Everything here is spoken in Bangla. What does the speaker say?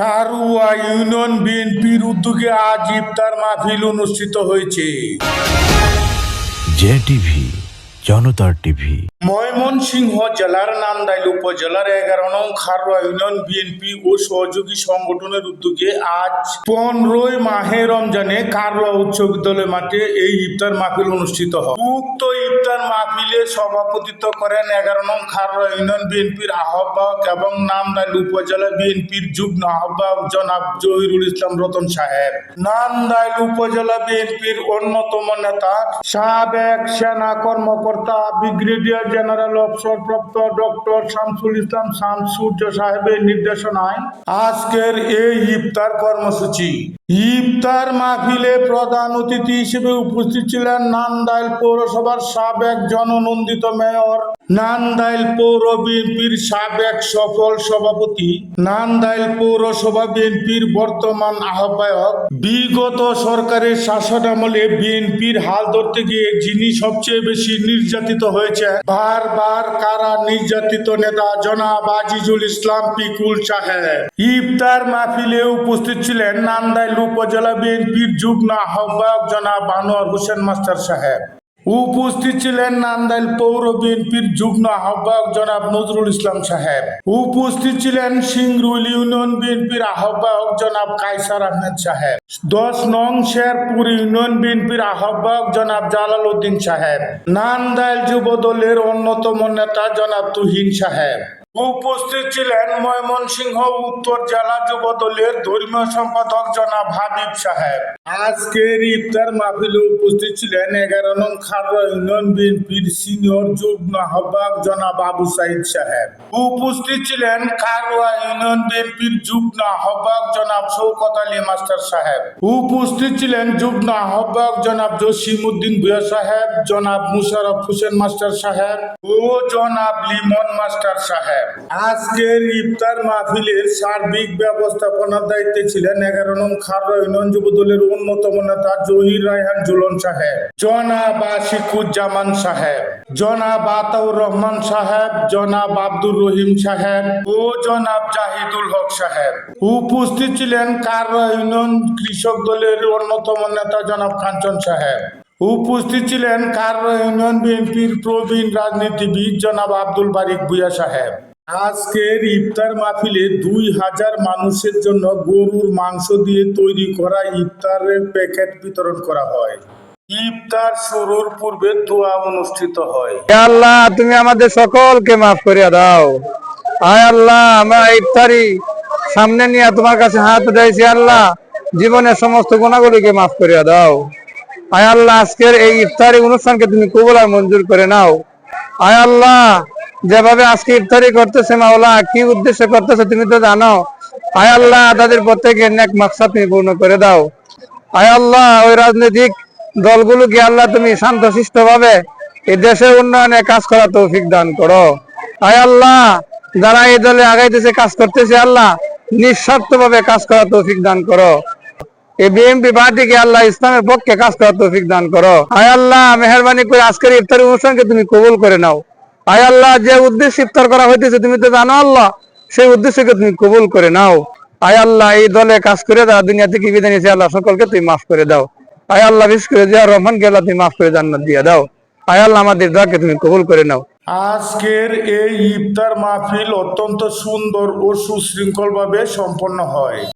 কারুয়া ইউনিয়ন বিএনপির উদ্যোগে আজ ইফতার মাহফিল অনুষ্ঠিত হয়েছে। জেটিভি টিভি জনতার টিভি। ময়মনসিংহ জেলার নান্দাইল উপজেলার এগারো নং খারুয়া ইউনিয়ন বিএনপি ও সহযোগী সংগঠনের উদ্যোগে আজ পনেরোই মাহে রমজানে কারুয়া উচ্চ বিদ্যালয় মাঠে এই ইফতার মাহফিল অনুষ্ঠিত হয়। উক্ত ইফতার মাহফিলে সভাপতিত্ব করেন এগারো নং খারুয়া ইউনিয়ন বিএনপির আহ্বায়ক এবং নান্দাইল উপজেলা বিএনপির যুগ্ম আহ্বায়ক জনাব জহিরুল ইসলাম রতন সাহেব। নান্দাইল উপজেলা বিএনপির অন্যতম নেতা সাবেক সেনা কর্মকর্তা ব্রিগেডিয়ার জেনারেল অবসরপ্রাপ্ত ডক্টর শামসুল ইসলাম শামসুর্য সাহেবের নির্দেশনায় আজকের এই ইফতার কর্মসূচি। ইফতার মাহফিলে প্রধান অতিথি হিসেবে উপস্থিত ছিলেন নান্দাইল পৌরসভার সাবেক জননন্দিত মেয়র নান্দাইল পৌর বিএনপির সাবেক সফল সভাপতি, নান্দাইল পৌরসভা বিএনপির বর্তমান আহ্বায়ক, বিগত সরকারের শাসনামলে বিএনপির হাল ধরতে গিয়ে যিনি সবচেয়ে বেশি নির্যাতিত হয়েছে বারবার কারা নির্যাতিত নেতা জনাব আজিজুল ইসলাম পিকুল সাহেব। ইফতার মাহফিলে উপস্থিত ছিলেন নান্দাইল উপজেলা বিএনপির যুগ্ম আহ্বায়ক জনাব আনোয়ার হোসেন মাস্টার সাহেব। উপস্থিত ছিলেন নান্দাইল পৌর বিএনপির যুগ্ম আহ্বায়ক জনাব নজরুল ইসলাম সাহেব। উপস্থিত ছিলেন সিংরুল ইউনিয়ন বিএনপির আহ্বায়ক জনাব কাইসার আহমেদ সাহেব। দশ নং শেরপুর ইউনিয়ন বিএনপির আহ্বায়ক জনাব জালাল উদ্দিন সাহেব। নান্দাইল যুব দলের অন্যতম নেতা জনাব তুহিন সাহেব। উপস্থিত ছিলেন ময়মনসিংহ উত্তর জেলা যুব দলের ধর্মীয় সম্পাদক জনাব হাবিব সাহেব। আজকের ইফতার মাহফিলে উপস্থিত ছিলেন এগারো নং খাররা ইউনিয়ন বিএনপির সিনিয়র যুগ্ম আহ্বায়ক জনাব আবু সাইদ সাহেব। উপস্থিত ছিলেন খারোয়া ইউনিয়ন বিএনপির যুগ্ম আহ্বায়ক জনাব শৌকত আলী মাস্টার সাহেব। উপস্থিত ছিলেন যুগ্ম আহ্বায়ক জনাব জসিম উদ্দিন ভুয়া সাহেব, জনাব মুশারফ হোসেন মাস্টার সাহেব ও জনাব লিমন মাস্টার সাহেব। আজকের ইফতার মাহফিলের সার্বিক ব্যবস্থাপনার দায়িত্বে ছিলেন এগারো নং যুব দলের অন্যতম নেতা জহির রায়হান জুলন সাহেব, জনাব আশিকুজ্জামান সাহেব, জনাব আতাউর রহমান সাহেব, জনাব আব্দুর রহিম সাহেব ও জনাব জাহিদুল হক সাহেব। উপস্থিত ছিলেন কাররা ইউনিয়ন কৃষক দলের অন্যতম নেতা জনাব কাঞ্চন সাহেব। উপস্থিত ছিলেন কাররা ইউনিয়ন বিএনপির প্রবীণ রাজনীতিবিদ জনাব আব্দুল বারিক ভুয়া সাহেব। আজকের ইফতার মাহফিলে দুই হাজার মানুষের জন্য গরুর মাংস দিয়ে তৈরি করা ইফতারের প্যাকেট বিতরণ করা হয়। ইফতার শুরুর পূর্বে দোয়া অনুষ্ঠিত হয়। আল্লাহ, তুমি আমাদের সকলকে মাফ করিয়া দাও। আয় আল্লাহ, আমরা ইফতারি সামনে নিয়ে তোমার কাছে হাত উঠাইছি আল্লাহ। জীবনের সমস্ত গুণাগুলিকে মাফ করিয়া দাও। আয় আল্লাহ, আজকের এই ইফতারি অনুষ্ঠানকে তুমি কবুল আর মঞ্জুর করে নাও। আয় আল্লাহ যেভাবে আজকে ইফতারি করতেছে মাওলা, কি উদ্দেশ্যে করতেছে তুমি তো জানো। আয় আল্লাহ, তাদের প্রত্যেকের নেক মাকসাদ তুমি পূর্ণ করে দাও। আয় আল্লাহ, ওই রাজনৈতিক দলগুলোকে আল্লাহ তুমি শান্তশিষ্ট ভাবে এই দেশের উন্নয়নে কাজ করা তৌফিক দান করো। আয় আল্লাহ, যারা এই দলে আগাইতেছে, কাজ করতেছে, আল্লাহ নিঃস্বার্থ ভাবে কাজ করা তৌফিক দান করো। এই বিএনপি পার্টিকে আল্লাহ ইসলামের পক্ষে কাজ করা তৌফিক দান করো। আয় আল্লাহ, মেহরবানি করে আজকের ইফতারি অনুষ্ঠানকে তুমি কবুল করে নাও। আয় আল্লাহ যে উদ্দেশ্যে ইফতার করা হইতেছে, তুমি তো জানো আল্লাহ, সেই উদ্দেশ্যকে তুমি কবুল করে নাও। আয় আল্লাহ এই দলে কাজ করে দাও, দুনিয়া থেকে বিদায় নিয়েছে, আল্লাহ সকলকে তুমি মাফ করে দাও। আয় আল্লাহ বিশেষ করে জিয়া রহমানকে আল্লাহ তুমি মাফ করে জান্নাত দিয়ে দাও। আয় আল্লাহ আমাদের দোয়াকে তুমি কবুল করে নাও। আজকের এই ইফতার মাহফিল অত্যন্ত সুন্দর ও সুশৃঙ্খলভাবে সম্পন্ন হয়।